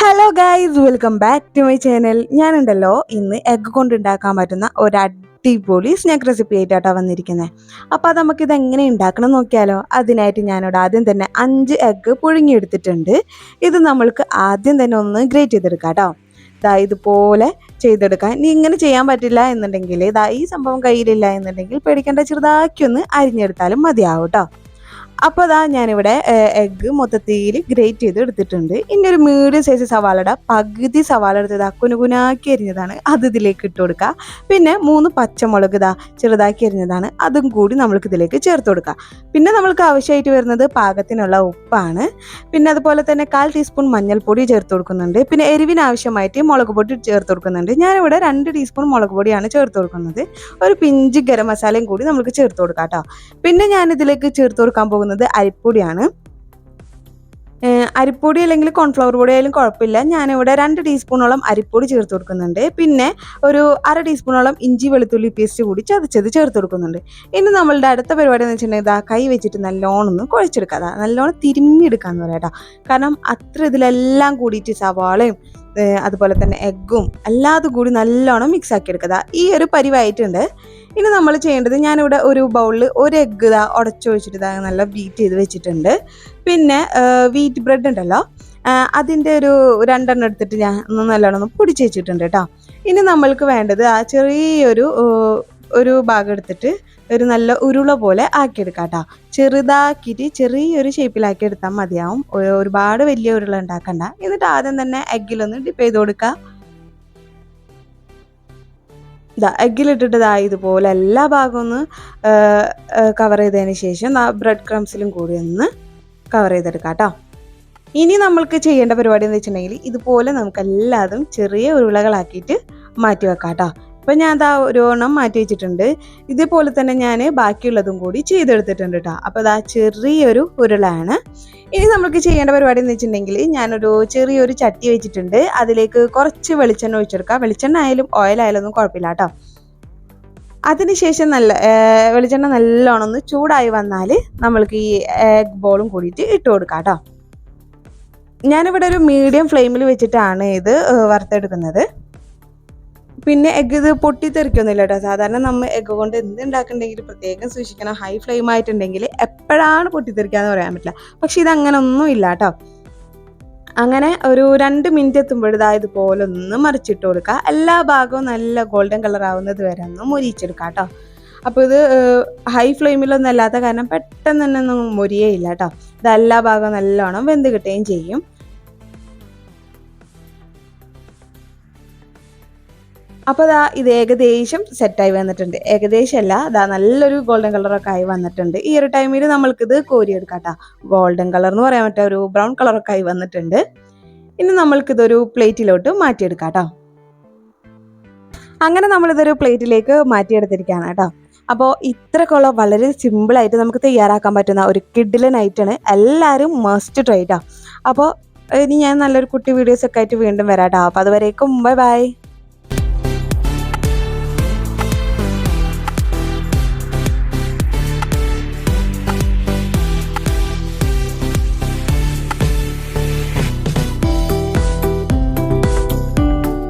Hello guys welcome back to my channel ഞാനുണ്ടല്ലോ. ഇന്ന് egg കൊണ്ട് ഉണ്ടാക്കാൻ പറ്റുന്ന ഒരു അടിപൊളി സ്നാക്ക് റെസിപ്പി ആയിട്ടാണ് വന്നിരിക്കുന്നത് അപ്പോൾ അത് നമുക്കിത് എങ്ങനെ ഉണ്ടാക്കണം നോക്കിയാലോ? അതിനായിട്ട് ഞാനിവിടെ ആദ്യം തന്നെ അഞ്ച് എഗ്ഗ് പുഴുങ്ങിയെടുത്തിട്ടുണ്ട്. ഇത് നമ്മൾക്ക് ആദ്യം തന്നെ ഒന്ന് ഗ്രേറ്റ് ചെയ്തെടുക്കാം കേട്ടോ ദാ ഇതുപോലെ ചെയ്തെടുക്കാൻ. ഇനി ഇങ്ങനെ ചെയ്യാൻ പറ്റില്ല എന്നുണ്ടെങ്കിൽ ഇതാ ഈ സംഭവം കയ്യിലില്ല എന്നുണ്ടെങ്കിൽ പേടിക്കേണ്ട. ചെറുതാക്കി ഒന്ന് അരിഞ്ഞെടുത്താലും മതിയാവും കേട്ടോ അപ്പോൾ അതാ ഞാനിവിടെ എഗ്ഗ് മൊത്തത്തിൽ ഗ്രേറ്റ് ചെയ്ത് എടുത്തിട്ടുണ്ട്. ഇനി ഒരു മീഡിയം സൈസ് സവാളയുടെ പകുതി സവാള എടുത്തത് കുനുകുനാക്കി അരിഞ്ഞതാണ്. അത് ഇതിലേക്ക് ഇട്ട് കൊടുക്കുക പിന്നെ മൂന്ന് പച്ചമുളക് ഇതാ ചെറുതാക്കി അരിഞ്ഞതാണ്. അതും കൂടി നമ്മൾക്ക് ഇതിലേക്ക് ചേർത്ത് കൊടുക്കുക പിന്നെ നമ്മൾക്ക് ആവശ്യമായിട്ട് വരുന്നത് പാകത്തിനുള്ള ഉപ്പാണ്. പിന്നെ അതുപോലെ തന്നെ കാൽ ടീസ്പൂൺ മഞ്ഞൾപ്പൊടി ചേർത്ത് കൊടുക്കുന്നുണ്ട്. പിന്നെ എരിവിന് ആവശ്യമായിട്ട് മുളക് പൊടി ചേർത്ത് കൊടുക്കുന്നുണ്ട്. ഞാനിവിടെ രണ്ട് ടീസ്പൂൺ മുളക് പൊടിയാണ് ചേർത്ത് കൊടുക്കുന്നത്. ഒരു പിഞ്ച് ഗരം മസാലയും കൂടി നമുക്ക് ചേർത്ത് കൊടുക്കാം കേട്ടോ പിന്നെ ഞാനിതിലേക്ക് ചേർത്ത് കൊടുക്കാൻ പോകുന്നത് അരിപ്പൊടിയാണ്. ഏഹ് അരിപ്പൊടി അല്ലെങ്കിൽ കോൺഫ്ലവർ പൊടി ആയാലും കുഴപ്പമില്ല. ഞാനിവിടെ രണ്ട് ടീസ്പൂണോളം അരിപ്പൊടി ചേർത്ത് കൊടുക്കുന്നുണ്ട്. പിന്നെ ഒരു അര ടീസ്പൂണോളം ഇഞ്ചി വെളുത്തുള്ളി പേസ്റ്റ് കൂടി ചതച്ചത് ചേർത്ത് കൊടുക്കുന്നുണ്ട്. ഇനി നമ്മളുടെ അടുത്ത പരിപാടി എന്ന് വെച്ചിട്ടുണ്ടെങ്കിൽ ഇതാ കൈ വെച്ചിട്ട് നല്ലോണം ഒന്ന് കുഴച്ചെടുക്കുക. അതാ നല്ലോണം തിരുമ്മിയെടുക്കാന്ന് പറയാം കാരണം അത്ര ഇതിലെല്ലാം കൂടിയിട്ട് സവാളയും അതുപോലെ തന്നെ എഗ്ഗും എല്ലാതും കൂടി നല്ലോണം മിക്സ് ആക്കി എടുക്കുക. ഈ ഒരു പരിവായിട്ടുണ്ട്. ഇനി നമ്മൾ ചെയ്യേണ്ടത് ഞാനിവിടെ ഒരു ബൗളിൽ ഒരു എഗ്ഗ് ഇതാ ഉടച്ചൊഴിച്ചിട്ട് ഇതാ നല്ല ബീറ്റ് ചെയ്ത് വെച്ചിട്ടുണ്ട്. പിന്നെ വീറ്റ് ബ്രെഡ് ഉണ്ടല്ലോ. അതിന്റെ ഒരു രണ്ടെണ്ണം എടുത്തിട്ട് ഞാൻ ഒന്ന് നല്ലോണം ഒന്ന് പൊടിച്ച് വെച്ചിട്ടുണ്ട് കേട്ടോ ഇനി നമ്മൾക്ക് വേണ്ടത് ആ ചെറിയൊരു ഒരു ഭാഗം എടുത്തിട്ട് ഒരു നല്ല ഉരുള പോലെ ആക്കിയെടുക്കാം കേട്ടോ ചെറുതാക്കിയിട്ട് ചെറിയൊരു ഷേപ്പിലാക്കി എടുത്താൽ മതിയാവും. ഒരുപാട് വലിയ ഉരുള ഉണ്ടാക്കണ്ട. എന്നിട്ട് ആദ്യം തന്നെ എഗ്ഗിലൊന്ന് ഡിപ്പ് ചെയ്ത് കൊടുക്കുക ഇതാ എഗ്ഗിലിട്ടിട്ട് ഇതാ ഇതുപോലെ എല്ലാ ഭാഗവും ഒന്ന് കവർ ചെയ്തതിന് ശേഷം ബ്രെഡ് ക്രംസിലും കൂടി ഒന്ന് കവർ ചെയ്തെടുക്കാം കേട്ടോ ഇനി നമ്മൾക്ക് ചെയ്യേണ്ട പരിപാടി എന്ന് വെച്ചിട്ടുണ്ടെങ്കിൽ ഇതുപോലെ നമുക്ക് എല്ലാതും ചെറിയ ഉരുളകളാക്കിയിട്ട് മാറ്റി വെക്കാം കേട്ടോ ഇപ്പം ഞാൻ അതാ എണ്ണം മാറ്റി വെച്ചിട്ടുണ്ട്. ഇതേപോലെ തന്നെ ഞാൻ ബാക്കിയുള്ളതും കൂടി ചെയ്തെടുത്തിട്ടുണ്ട് കേട്ടോ അപ്പോൾ അതാ ചെറിയൊരു ഉരുളയാണ്. ഇനി നമുക്ക് ചെയ്യേണ്ട പരിപാടി എന്ന് വെച്ചിട്ടുണ്ടെങ്കിൽ ഞാനൊരു ചെറിയൊരു ചട്ടി വെച്ചിട്ടുണ്ട്. അതിലേക്ക് കുറച്ച് വെളിച്ചെണ്ണ ഒഴിച്ചെടുക്കാം. വെളിച്ചെണ്ണ ആയാലും ഓയിലായാലും ഒന്നും കുഴപ്പമില്ല കേട്ടോ അതിനുശേഷം നല്ല വെളിച്ചെണ്ണ നല്ലോണം ഒന്ന് ചൂടായി വന്നാൽ നമ്മൾക്ക് ഈ എഗ് ബോളും കൂടിയിട്ട് ഇട്ട് കൊടുക്കാം കേട്ടോ ഞാനിവിടെ ഒരു മീഡിയം ഫ്ലെയിമിൽ വെച്ചിട്ടാണ് ഇത് വറുത്തെടുക്കുന്നത്. പിന്നെ എഗ്ഗ് ഇത് പൊട്ടിത്തെറിക്കൊന്നുമില്ല കേട്ടോ സാധാരണ നമ്മൾ എഗ്ഗ് കൊണ്ട് എന്ത് പ്രത്യേകം സൂക്ഷിക്കണം. ഹൈ ഫ്ലെയിം ആയിട്ടുണ്ടെങ്കിൽ എപ്പോഴാണ് പൊട്ടിത്തെറിക്കാന്ന് പറയാൻ പറ്റില്ല. പക്ഷെ ഇത് അങ്ങനെ ഒന്നും ഇല്ല കേട്ടോ അങ്ങനെ ഒരു രണ്ട് മിനിറ്റ് എത്തുമ്പോഴതാ ഇതുപോലെ ഒന്ന് മറിച്ചിട്ട് കൊടുക്കുക. എല്ലാ ഭാഗവും നല്ല ഗോൾഡൻ കളർ ആവുന്നത് വരെ ഒന്ന് മൊരിയിച്ചെടുക്കുക കേട്ടോ അപ്പോൾ ഇത് ഹൈ ഫ്ലെയിമിലൊന്നും അല്ലാത്ത കാരണം പെട്ടെന്ന് തന്നെ ഒന്നും മൊരിയേയില്ല കേട്ടോ ഇത് എല്ലാ ഭാഗവും നല്ലോണം വെന്ത് കിട്ടുകയും ചെയ്യും. അപ്പോൾ ദാ ഇത് ഏകദേശം സെറ്റായി വന്നിട്ടുണ്ട്. ഏകദേശം അല്ല ദാ നല്ലൊരു ഗോൾഡൻ കളറൊക്കെ ആയി വന്നിട്ടുണ്ട്. ഈ ഒരു ടൈമിൽ നമ്മൾക്കിത് കോരിയെടുക്കാം കേട്ടോ ഗോൾഡൻ കളർ എന്ന് പറയാൻ പറ്റാ ഒരു ബ്രൗൺ കളറൊക്കെ ആയി വന്നിട്ടുണ്ട്. ഇനി നമ്മൾക്കിതൊരു പ്ലേറ്റിലോട്ട് മാറ്റിയെടുക്കാം കേട്ടോ അങ്ങനെ നമ്മളിതൊരു പ്ലേറ്റിലേക്ക് മാറ്റിയെടുത്തിരിക്കുകയാണ് കേട്ടോ അപ്പോൾ ഇത്രക്കുള്ള വളരെ സിമ്പിളായിട്ട് നമുക്ക് തയ്യാറാക്കാൻ പറ്റുന്ന ഒരു കിഡിലൻ ഐറ്റാണ് എല്ലാവരും മസ്റ്റ് ട്രൈ കേട്ടോ അപ്പോൾ ഇനി ഞാൻ നല്ലൊരു കുട്ടി വീഡിയോസൊക്കെ ആയിട്ട് വീണ്ടും വരാം കേട്ടോ അപ്പോൾ അതുവരേക്കും ബൈ ബൈ